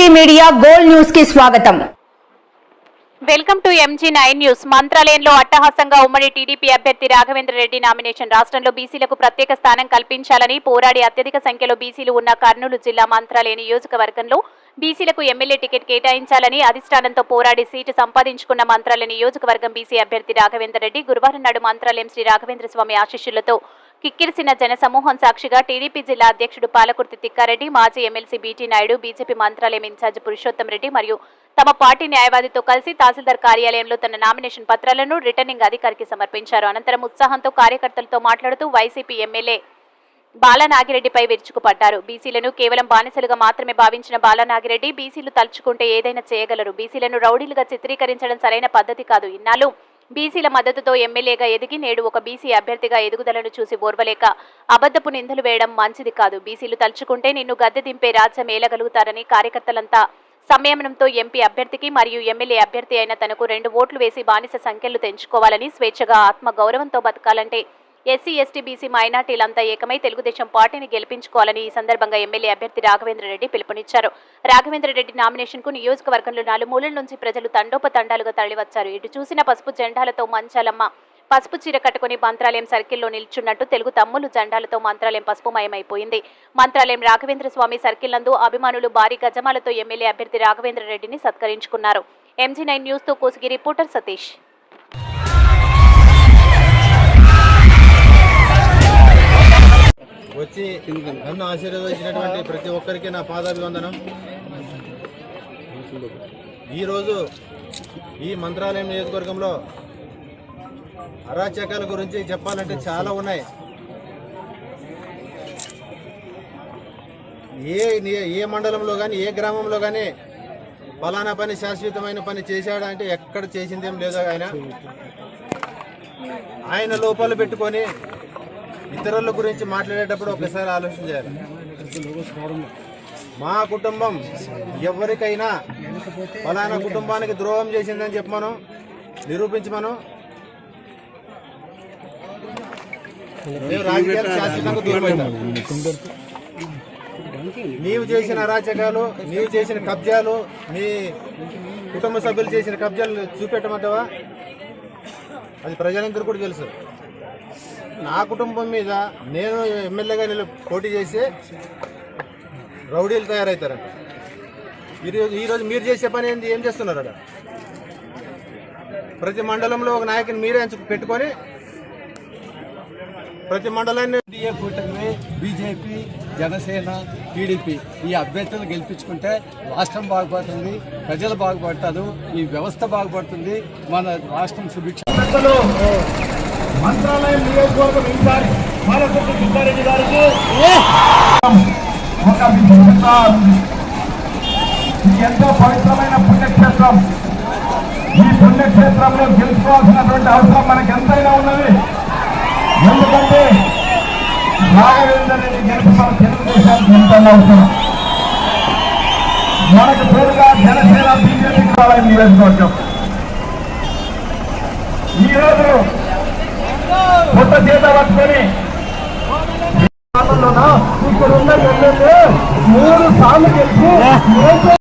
TV media gold న్యూస్కి స్వాగతం. Welcome to MG nine news. మంత్రాలయంలో అట్టహాసంగా ఉమ్మడి టీడీపీ అభ్యర్థి రాఘవేంద్ర రెడ్డి నామినేషన్. రాష్ట్రంలో బీసీలకు ప్రత్యేక స్థానం కల్పించాలని పోరాడి అత్యధిక సంఖ్యలో బీసీలు ఉన్న కర్నూలు జిల్లా మంత్రాలయ నియోజకవర్గంలో బీసీలకు ఎమ్మెల్యే టికెట్ కేటాయించాలని అధిష్టానంతో పోరాడి సీటు సంపాదించుకున్న మంత్రాలయ నియోజకవర్గం బీసీ అభ్యర్థి రాఘవేంద్ర రెడ్డి గురువారం నాడు మంత్రాలయం శ్రీ రాఘవేంద్ర స్వామి ఆశీస్సులతో కిక్కిరిసిన జనసమూహం సాక్షిగా టీడీపీ జిల్లా అధ్యక్షుడు పాలకుర్తి తిక్కారెడ్డి మాజీ MLC BT Naidu BJP Mantralayam incharge Purushottam Reddy మరియు తమ పార్టీ న్యాయవాదితో కలిసి తహసీల్దార్ కార్యాలయంలో తన నామినేషన్ పత్రాలను రిటర్నింగ్ అధికారికి సమర్పించారు. అనంతరం ఉత్సాహంతో కార్యకర్తలతో మాట్లాడుతూ వైసీపీ ఎమ్మెల్యే బాలనాగిరెడ్డిపై విరుచుకుపడ్డారు. బీసీలను కేవలం బానిసలుగా మాత్రమే భావించిన బాలనాగిరెడ్డి బీసీలు తలుచుకుంటే ఏదైనా చేయగలరు. బీసీలను రౌడీలుగా చిత్రీకరించడం సరైన పద్ధతి కాదు. ఇన్నాళ్ళు బీసీల మద్దతుతో ఎమ్మెల్యేగా ఎదిగి నేడు ఒక బీసీ అభ్యర్థిగా ఎదుగుదలను చూసి ఓర్వలేక అబద్ధపు నిందలు వేయడం మంచిది కాదు. బీసీలు తలుచుకుంటే నిన్ను గద్దె దింపే రాజ్యం ఏలగలుగుతారని కార్యకర్తలంతా సంయమనంతో ఎంపీ అభ్యర్థికి మరియు ఎమ్మెల్యే అభ్యర్థి అయిన తనకు రెండు ఓట్లు వేసి బానిస సంఖ్యలు తెంచుకోవాలని స్వేచ్ఛగా ఆత్మ గౌరవంతో బతకాలంటే ఎస్సీ ఎస్టీ బీసీ మైనార్టీలంతా ఏకమై తెలుగుదేశం పార్టీని గెలిపించుకోవాలని ఈ సందర్భంగా ఎమ్మెల్యే అభ్యర్థి రాఘవేంద్ర రెడ్డి పిలుపునిచ్చారు. రాఘవేంద్ర రెడ్డి నామినేషన్కు నియోజకవర్గంలో నలుమూలల నుంచి ప్రజలు తండోపతండాలుగా తరలివచ్చారు. ఇటు చూసిన పసుపు జెండాలతో మంచాలమ్మ పసుపు చీర కట్టుకుని మంత్రాలయం సర్కిల్లో నిల్చున్నట్టు తెలుగు తమ్ములు జెండాలతో మంత్రాలయం పసుపుమయమైపోయింది. మంత్రాలయం రాఘవేంద్ర స్వామి సర్కిల్ నందు అభిమానులు భారీ గజమాలతో ఎమ్మెల్యే అభ్యర్థి రాఘవేంద్ర రెడ్డిని సత్కరించుకున్నారు. ఎంజీ నైన్ న్యూస్తో కోసిగి రిపోర్టర్ సతీష్. వచ్చి నన్ను ఆశీర్వదించినటువంటి ప్రతి ఒక్కరికి నా పాదాభివందనం. ఈరోజు ఈ మంత్రాలయం నియోజకవర్గంలో అరాచకాల గురించి చెప్పాలంటే చాలా ఉన్నాయి. ఏ ఏ మండలంలో కానీ ఏ గ్రామంలో కానీ ఫలానా పని శాశ్వతమైన పని చేశాడంటే ఎక్కడ చేసిందేం లేదు ఆయన. ఆయన లోపాలు పెట్టుకొని ఇతరుల గురించి మాట్లాడేటప్పుడు ఒకసారి ఆలోచన చేయాలి. మా కుటుంబం ఎవరికైనా ఫలానా కుటుంబానికి ద్రోహం చేసిందని చెప్పమను నిరూపించమను మేము రాజకీయాలు శాశ్వతంగా దూరమవుతాం నీవు చేసిన అరాచకాలు నీవు చేసిన కబ్జాలు మీ కుటుంబ సభ్యులు చేసిన కబ్జాలు చూపెట్టమంటావా? అది ప్రజలందరూ కూడా తెలుసు. నా కుటుంబం మీద నేను ఎమ్మెల్యేగా నిలు పోటీ చేస్తే రౌడీలు తయారవుతారంట ఈరోజు ఈరోజు మీరు చేసే పని ఏంది? ఏం చేస్తున్నారు అక్కడ ప్రతి మండలంలో ఒక నాయకుని మీరే ఎంచు పెట్టుకొని ప్రతి మండలాన్ని ఎన్డీఏ కూటమి బీజేపీ జనసేన టీడీపీ ఈ అభ్యర్థులను గెలిపించుకుంటే రాష్ట్రం బాగుపడుతుంది ప్రజలు బాగుపడతారు ఈ వ్యవస్థ బాగుపడుతుంది మన రాష్ట్రం సుభిక్ష మంత్రాలయం నియోజకవర్గం ఇన్ఛార్జ్ పాలకొండ సుబ్బారెడ్డి గారికి ఒక ఇది ఎంతో పవిత్రమైన పుణ్యక్షేత్రం. ఈ పుణ్యక్షేత్రంలో గెలుచుకోవాల్సినటువంటి అవసరం మనకు ఎంతైనా ఉన్నది. ఎందుకంటే రాఘవేందర్ రెడ్డి గెలుపు మన తెలుగుదేశానికి ఎంతైనా అవసరం. మనకు పేరుగా జనసేన బీజేపీ నియోజకవర్గం. ఈరోజు కొత్త చేత పట్టుకొని ఇక్కడ ఉన్న ఎమ్మెల్యే మూడు సార్లు గెలిచి